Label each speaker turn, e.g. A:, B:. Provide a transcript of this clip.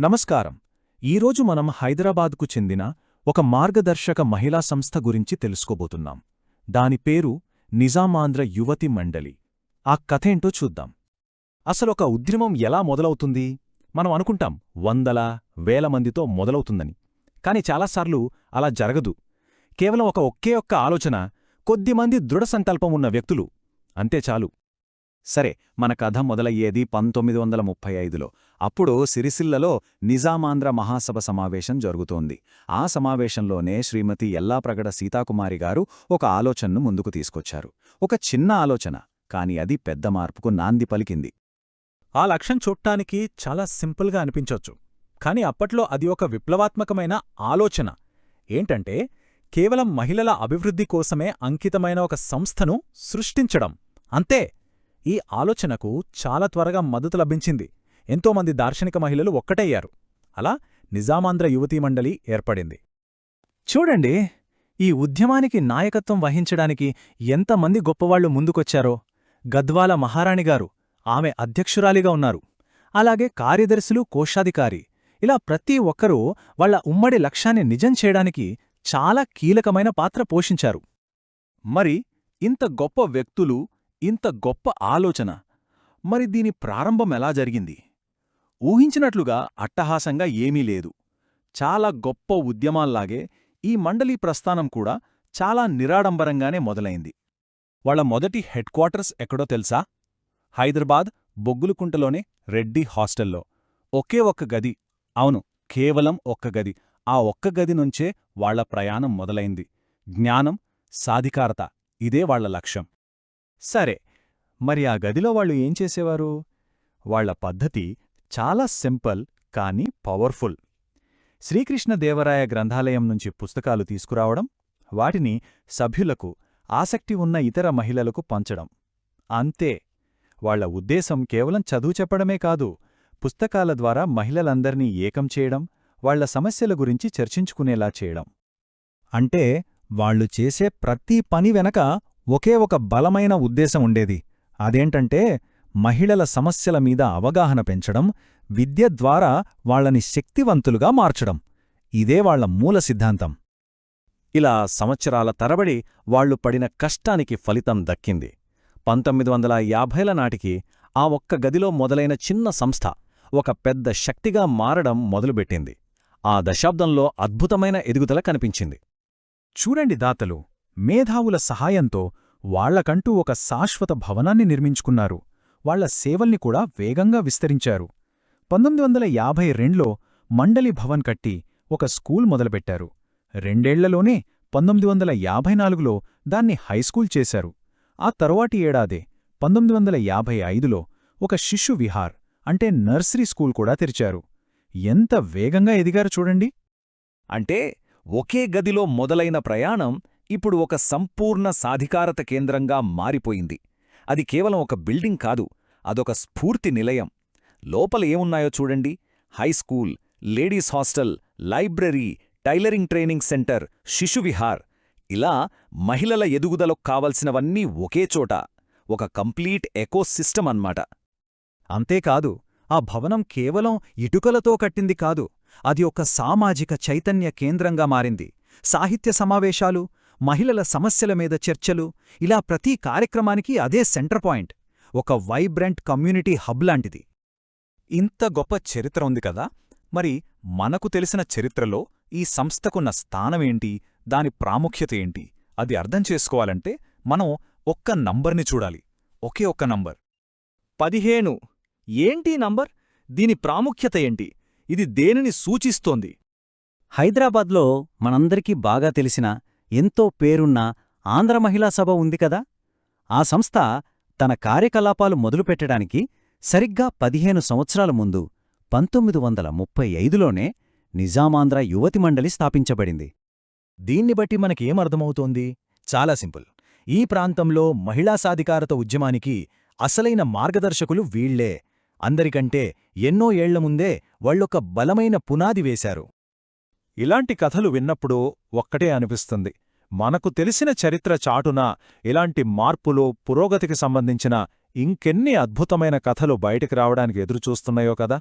A: నమస్కారం. ఈరోజు మనం హైదరాబాద్కు చెందిన ఒక మార్గదర్శక మహిళా సంస్థ గురించి తెలుసుకోబోతున్నాం. దాని పేరు నిజామాంధ్ర యువతి మండలి. ఆ కథేంటో చూద్దాం. అసలొక ఉద్యమం ఎలా మొదలవుతుంది? మనం అనుకుంటాం వందల వేల మందితో మొదలవుతుందని. కాని చాలాసార్లు అలా జరగదు. కేవలం ఒక ఒకే ఒక్క ఆలోచన కొద్దిమంది దృఢ సంకల్పం ఉన్న వ్యక్తులు. అంతే చాలు. సరే మన కథ మొదలయ్యేది పంతొమ్మిది వందల ముప్పై ఐదులో. అప్పుడు సిరిసిల్లలో నిజామాంధ్ర మహాసభ సమావేశం జరుగుతోంది. ఆ సమావేశంలోనే శ్రీమతి ఎల్లాప్రగడ సీతాకుమారి గారు ఒక ఆలోచనను ముందుకు తీసుకొచ్చారు. ఒక చిన్న ఆలోచన కాని అది పెద్ద మార్పుకు నాంది పలికింది.
B: ఆ లక్ష్యం చూడటానికి చాలా సింపుల్గా అనిపించొచ్చు కాని అప్పట్లో అది ఒక విప్లవాత్మకమైన ఆలోచన. ఏంటంటే కేవలం మహిళల అభివృద్ధి కోసమే అంకితమైన ఒక సంస్థను సృష్టించడం అంతే. ఈ ఆలోచనకు చాలా త్వరగా మద్దతు లభించింది. ఎంతోమంది దార్శనిక మహిళలు ఒక్కటయ్యారు. అలా నిజామాంధ్ర యువతీ మండలి ఏర్పడింది.
A: చూడండి ఈ ఉద్యమానికి నాయకత్వం వహించడానికి ఎంతమంది గొప్పవాళ్ళు ముందుకొచ్చారో. గద్వాల మహారాణిగారు ఆమె అధ్యక్షురాలిగా ఉన్నారు. అలాగే కార్యదర్శులు కోశాధికారి. ఇలా ప్రతి ఒక్కరూ వాళ్ళ ఉమ్మడి లక్ష్యాన్ని నిజం చేయడానికి చాలా కీలకమైన పాత్ర పోషించారు. మరి ఇంత గొప్ప వ్యక్తులు ఇంత గొప్ప ఆలోచన. మరి దీని ప్రారంభం ఎలా జరిగింది? ఊహించినట్లుగా అట్టహాసంగా ఏమీ లేదు. చాలా గొప్ప ఉద్యమాల్లాగే ఈ మండలీ ప్రస్థానం కూడా చాలా నిరాడంబరంగానే మొదలైంది. వాళ్ళ మొదటి హెడ్ క్వార్టర్స్ ఎక్కడో తెలుసా? హైదరాబాద్ బొగ్గులుకుంటలోనే రెడ్డి హాస్టల్లో. ఒకే ఒక్క గది. అవును కేవలం ఒక్క గది. ఆ ఒక్క గది నుంచే వాళ్ళ ప్రయాణం మొదలైంది. జ్ఞానం సాధికారత. ఇదే వాళ్ళ లక్ష్యం. సరే మరి ఆ గదిలో వాళ్ళు ఏం చేసేవారు? వాళ్ళ పద్ధతి చాలా సింపుల్ కానీ పవర్ఫుల్. శ్రీకృష్ణదేవరాయ గ్రంథాలయం నుంచి పుస్తకాలు తీసుకురావడం వాటిని సభ్యులకు ఆసక్తి ఉన్న ఇతర మహిళలకు పంచడం. అంతే వాళ్ళ ఉద్దేశం కేవలం చదువు చెప్పడమే కాదు పుస్తకాల ద్వారా మహిళలందర్నీ ఏకం చేయడం వాళ్ళ సమస్యల గురించి చర్చించుకునేలా చేయడం. అంటే వాళ్ళు చేసే ప్రతి పని వెనక ఒకే ఒక బలమైన ఉద్దేశం ఉండేది. అదేంటంటే మహిళల సమస్యల మీద అవగాహన పెంచడం విద్య ద్వారా వాళ్ళని శక్తివంతులుగా మార్చడం. ఇదే వాళ్ళ మూల సిద్ధాంతం. ఇలా సంవత్సరాల తరబడి వాళ్ళు పడిన కష్టానికి ఫలితం దక్కింది. పంతొమ్మిది వందల యాభైల నాటికి ఆ ఒక్క గదిలో మొదలైన చిన్న సంస్థ ఒక పెద్ద శక్తిగా మారడం మొదలుపెట్టింది. ఆ దశాబ్దంలో అద్భుతమైన ఎదుగుదల కనిపించింది. చూడండి దాతలు మేధావుల సహాయంతో వాళ్ళకంటూ ఒక శాశ్వత భవనాన్ని నిర్మించుకున్నారు. వాళ్ళ సేవల్ని కూడా వేగంగా విస్తరించారు. పంతొమ్మిది వందల యాభై రెండులో మండలి భవన్ కట్టి ఒక స్కూల్ మొదలుపెట్టారు. రెండేళ్ళలోనే పంతొమ్మిది వందల యాభై నాలుగులో దాన్ని హైస్కూల్ చేశారు. ఆ తరువాటి ఏడాదే పంతొమ్మిది వందల యాభై ఐదులో ఒక శిశు విహార్ అంటే నర్సరీ స్కూల్ కూడా తెరిచారు. ఎంత వేగంగా ఎదిగారు చూడండి. అంటే ఒకే గదిలో మొదలైన ప్రయాణం ఇప్పుడు ఒక సంపూర్ణ సాధికారత కేంద్రంగా మారిపోయింది. అది కేవలం ఒక బిల్డింగ్ కాదు అదొక స్ఫూర్తి నిలయం. లోపల ఏమున్నాయో చూడండి. High school ladies hostel library tailoring training centre శిశువిహార్ ఇలా మహిళల ఎదుగుదలకు కావలసినవన్నీ ఒకేచోట ఒక కంప్లీట్ ఎకోసిస్టమ్ అన్మాట అంతేకాదు ఆ భవనం కేవలం ఇటుకలతో కట్టింది కాదు అది ఒక సామాజిక చైతన్య కేంద్రంగా మారింది. సాహిత్య సమావేశాలు మహిళల సమస్యల మీద చర్చలు ఇలా ప్రతి కార్యక్రమానికి అదే సెంటర్ పాయింట్ ఒక వైబ్రెంట్ కమ్యూనిటీ హబ్ లాంటిది. ఇంత గొప్ప చరిత్ర ఉంది కదా? మరి మనకు తెలిసిన చరిత్రలో ఈ సంస్థకున్న స్థానమేంటి దాని ప్రాముఖ్యత ఏంటి? అది అర్థం చేసుకోవాలంటే మనం ఒక్క నంబర్ని చూడాలి. ఒకే ఒక్క నంబర్.
B: పదిహేను. ఏంటి నంబర్? దీని ప్రాముఖ్యత ఏంటి? ఇది దేనిని సూచిస్తోంది?
C: హైదరాబాద్లో మనందరికీ బాగా తెలిసిన ఎంతో పేరున్న ఆంధ్ర మహిళా సభ ఉంది కదా? ఆ సంస్థ తన కార్యకలాపాలు మొదలుపెట్టడానికి సరిగ్గా పదిహేను సంవత్సరాల ముందు పంతొమ్మిది వందల ముప్పై ఐదులోనే నిజామాంధ్ర యువతి మండలి స్థాపించబడింది.
A: దీన్ని బట్టి మనకేమర్థమవుతోంది చాలా సింపుల్. ఈ ప్రాంతంలో మహిళా సాధికారత ఉద్యమానికి అసలైన మార్గదర్శకులు వీళ్ళే అందరికంటే ఎన్నో ఏళ్ళ ముందే వాళ్ళొక బలమైన పునాది వేశారు. ఇలాంటి కథలు విన్నప్పుడు ఒక్కటే అనిపిస్తుంది. మనకు తెలిసిన చరిత్ర చాటున ఇలాంటి మార్పులు పురోగతికి సంబంధించిన ఇంకెన్ని అద్భుతమైన కథలు బయటికి రావడానికి ఎదురుచూస్తున్నాయో కదా?